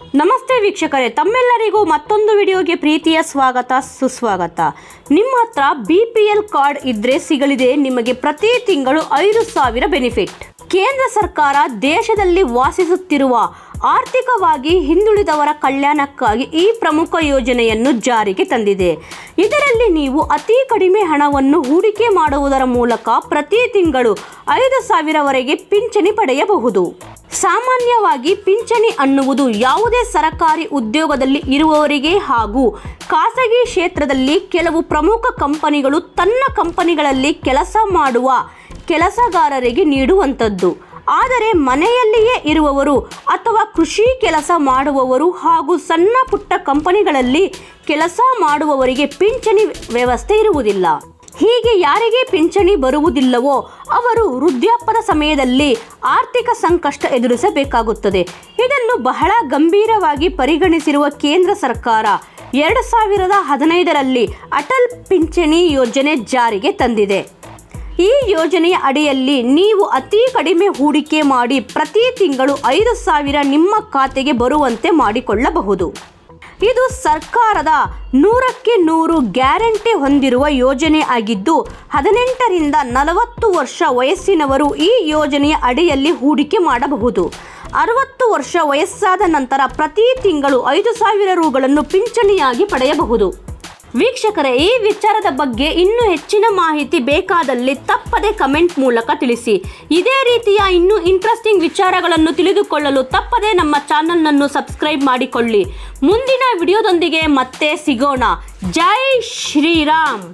ನಮಸ್ತೆ ವೀಕ್ಷಕರೇ, ತಮ್ಮೆಲ್ಲರಿಗೂ ಮತ್ತೊಂದು ವಿಡಿಯೋಗೆ ಪ್ರೀತಿಯ ಸ್ವಾಗತ, ಸುಸ್ವಾಗತ. ನಿಮ್ಮ ಹತ್ರ ಬಿ ಪಿ ಎಲ್ ಕಾರ್ಡ್ ಇದ್ರೆ ಸಿಗಲಿದೆ, ನಿಮಗೆ ಪ್ರತಿ ತಿಂಗಳು ಐದು ಸಾವಿರ ಬೆನಿಫಿಟ್. ಕೇಂದ್ರ ಸರ್ಕಾರ ದೇಶದಲ್ಲಿ ವಾಸಿಸುತ್ತಿರುವ ಆರ್ಥಿಕವಾಗಿ ಹಿಂದುಳಿದವರ ಕಲ್ಯಾಣಕ್ಕಾಗಿ ಈ ಪ್ರಮುಖ ಯೋಜನೆಯನ್ನು ಜಾರಿಗೆ ತಂದಿದೆ. ಇದರಲ್ಲಿ ನೀವು ಅತಿ ಕಡಿಮೆ ಹಣವನ್ನು ಹೂಡಿಕೆ ಮಾಡುವುದರ ಮೂಲಕ ಪ್ರತಿ ತಿಂಗಳು ಐದು ಸಾವಿರವರೆಗೆ ಪಿಂಚಣಿ ಪಡೆಯಬಹುದು. ಸಾಮಾನ್ಯವಾಗಿ ಪಿಂಚಣಿ ಅನ್ನುವುದು ಯಾವುದೇ ಸರಕಾರಿ ಉದ್ಯೋಗದಲ್ಲಿ ಇರುವವರಿಗೆ ಹಾಗೂ ಖಾಸಗಿ ಕ್ಷೇತ್ರದಲ್ಲಿ ಕೆಲವು ಪ್ರಮುಖ ಕಂಪನಿಗಳು ತನ್ನ ಕಂಪನಿಗಳಲ್ಲಿ ಕೆಲಸ ಮಾಡುವ ಕೆಲಸಗಾರರಿಗೆ ನೀಡುವಂಥದ್ದು. ಆದರೆ ಮನೆಯಲ್ಲಿಯೇ ಇರುವವರು ಅಥವಾ ಕೃಷಿ ಕೆಲಸ ಮಾಡುವವರು ಹಾಗೂ ಸಣ್ಣ ಪುಟ್ಟ ಕಂಪನಿಗಳಲ್ಲಿ ಕೆಲಸ ಮಾಡುವವರಿಗೆ ಪಿಂಚಣಿ ವ್ಯವಸ್ಥೆ ಇರುವುದಿಲ್ಲ. ಹೀಗೆ ಯಾರಿಗೆ ಪಿಂಚಣಿ ಬರುವುದಿಲ್ಲವೋ ಅವರು ವೃದ್ಧಾಪ್ಯದ ಸಮಯದಲ್ಲಿ ಆರ್ಥಿಕ ಸಂಕಷ್ಟ ಎದುರಿಸಬೇಕಾಗುತ್ತದೆ. ಇದನ್ನು ಬಹಳ ಗಂಭೀರವಾಗಿ ಪರಿಗಣಿಸಿರುವ ಕೇಂದ್ರ ಸರ್ಕಾರ ಎರಡು ಸಾವಿರದ ಹದಿನೈದರಲ್ಲಿ ಅಟಲ್ ಪಿಂಚಣಿ ಯೋಜನೆ ಜಾರಿಗೆ ತಂದಿದೆ. ಈ ಯೋಜನೆಯ ಅಡಿಯಲ್ಲಿ ನೀವು ಅತಿ ಕಡಿಮೆ ಹೂಡಿಕೆ ಮಾಡಿ ಪ್ರತಿ ತಿಂಗಳು ಐದು ಸಾವಿರ ನಿಮ್ಮ ಖಾತೆಗೆ ಬರುವಂತೆ ಮಾಡಿಕೊಳ್ಳಬಹುದು. ಇದು ಸರ್ಕಾರದ ನೂರಕ್ಕೆ ನೂರು ಗ್ಯಾರಂಟಿ ಹೊಂದಿರುವ ಯೋಜನೆ ಆಗಿದ್ದು, ಹದಿನೆಂಟರಿಂದ ನಲವತ್ತು ವರ್ಷ ವಯಸ್ಸಿನವರು ಈ ಯೋಜನೆಯ ಅಡಿಯಲ್ಲಿ ಹೂಡಿಕೆ ಮಾಡಬಹುದು. ಅರವತ್ತು ವರ್ಷ ವಯಸ್ಸಾದ ನಂತರ ಪ್ರತಿ ತಿಂಗಳು ಐದು ಸಾವಿರ ರುಗಳನ್ನು ಪಿಂಚಣಿಯಾಗಿ ಪಡೆಯಬಹುದು. ವೀಕ್ಷಕರೇ, ಈ ವಿಚಾರದ ಬಗ್ಗೆ ಇನ್ನೂ ಹೆಚ್ಚಿನ ಮಾಹಿತಿ ಬೇಕಾದಲ್ಲಿ ತಪ್ಪದೆ ಕಮೆಂಟ್ ಮೂಲಕ ತಿಳಿಸಿ. ಇದೇ ರೀತಿಯ ಇನ್ನೂ ಇಂಟ್ರೆಸ್ಟಿಂಗ್ ವಿಚಾರಗಳನ್ನು ತಿಳಿದುಕೊಳ್ಳಲು ತಪ್ಪದೆ ನಮ್ಮ ಚಾನಲ್ನನ್ನು ಸಬ್ಸ್ಕ್ರೈಬ್ ಮಾಡಿಕೊಳ್ಳಿ. ಮುಂದಿನ ವಿಡಿಯೋದೊಂದಿಗೆ ಮತ್ತೆ ಸಿಗೋಣ. ಜೈ ಶ್ರೀರಾಮ್!